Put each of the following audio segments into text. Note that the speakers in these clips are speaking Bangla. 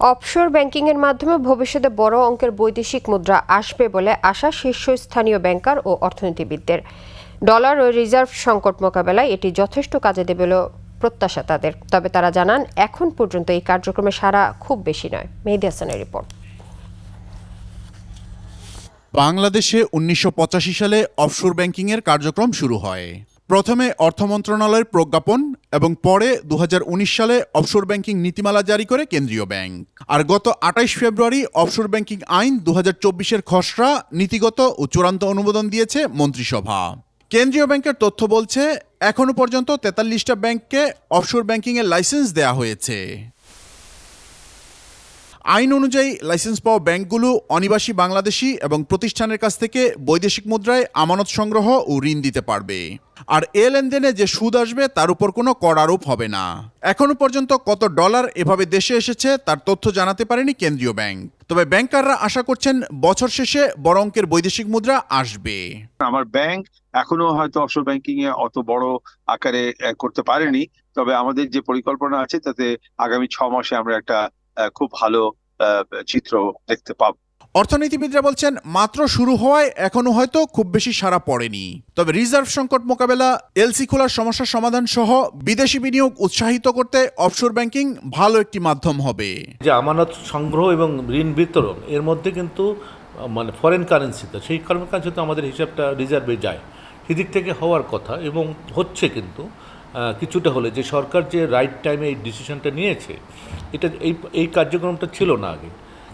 অফশোর ব্যাংকিংয়ের মাধ্যমে ভবিষ্যতে বড় অঙ্কের বৈদেশিক মুদ্রা আসবে বলে আশা শীর্ষস্থানীয় ব্যাংকার ও অর্থনীতিবিদদের। ডলার ও রিজার্ভ সংকট মোকাবেলায় এটি যথেষ্ট কাজে দেবে প্রত্যাশা তাদের। তবে তারা জানান, এখন পর্যন্ত এই কার্যক্রমে সারা খুব বেশি নয়। মেহেদি হাসানের রিপোর্ট। বাংলাদেশে উনিশশো পঁচাশি সালে অফশোর ব্যাংকিংয়ের কার্যক্রম শুরু হয়। প্রথমে অর্থ মন্ত্রণালয়ের প্রজ্ঞাপন এবং পরে দু হাজার উনিশ সালে অফশোর ব্যাংকিং নীতিমালা জারি করে কেন্দ্রীয় ব্যাংক। আর গত আটাইশ ফেব্রুয়ারি অফশোর ব্যাংকিং আইন দু হাজার খসড়া নীতিগত ও চূড়ান্ত অনুমোদন দিয়েছে মন্ত্রিসভা। কেন্দ্রীয় ব্যাংকের তথ্য বলছে এখনও পর্যন্ত তেতাল্লিশটা ব্যাংককে অফশোর ব্যাংকিংয়ের লাইসেন্স দেয়া হয়েছে। আইন অনুযায়ী লাইসেন্স পাওয়া ব্যাংকগুলো অনিবাসী বাংলাদেশি এবং প্রতিষ্ঠানের কাছ থেকে বৈদেশিক মুদ্রায় আমানত সংগ্রহ ও ঋণ দিতে পারবে। আর এ লেনদেনে যে সুদ আসবে, তার উপর কোনো কর আরোপ হবে না। এখনও পর্যন্ত কত ডলার এভাবে দেশে এসেছে, তার তথ্য জানাতে পারেনি কেন্দ্রীয় ব্যাংক। তবে ব্যাংকাররা আশা করছেন বছর শেষে বড় অঙ্কের বৈদেশিক মুদ্রা আসবে। আমার ব্যাংক এখনও হয়তো অফশোর ব্যাংকিং এ অত বড় আকারে করতে পারেনি। তবে আমাদের যে পরিকল্পনা আছে, তাতে আগামী ছ মাসে আমরা একটা খুব ভালো চিত্র দেখতে পাবো। অর্থনীতিবিদরা বলছেন মাত্র শুরু হওয়ায় এখনও হয়তো খুব বেশি সারা পড়েনি। তবে রিজার্ভ সংকট মোকাবেলা এলসি খোলার সমস্যা সমাধান সহ বিদেশি বিনিয়োগ উৎসাহিত করতে অফশোর ব্যাংকিং ভালো একটি মাধ্যম হবে। যে আমানত সংগ্রহ এবং ঋণ বিতরণ এর মধ্যে কিন্তু মানে ফরেন কারেন্সিতে সেই ফরেন কারেন্সিতে আমাদের হিসাবটা রিজার্ভে যায়। সেদিক থেকে হওয়ার কথা এবং হচ্ছে কিন্তু কিছুটা হলে যে সরকার যে রাইট টাইমে এই ডিসিশনটা নিয়েছে, এটা এই এই কার্যক্রমটা ছিল না আগে,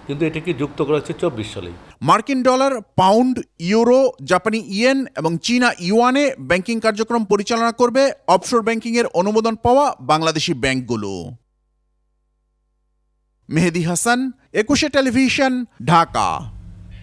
কিন্তু এটাকে যুক্ত করা হচ্ছে চব্বিশ সালেই। মার্কিন ডলার, পাউন্ড, ইউরো, জাপানি ইয়েন এবং চীনা ইউয়ানে ব্যাংকিং কার্যক্রম পরিচালনা করবে অফশোর ব্যাংকিংয়ের অনুমোদন পাওয়া বাংলাদেশি ব্যাংকগুলো। মেহেদি হাসান, একুশে টেলিভিশন, ঢাকা।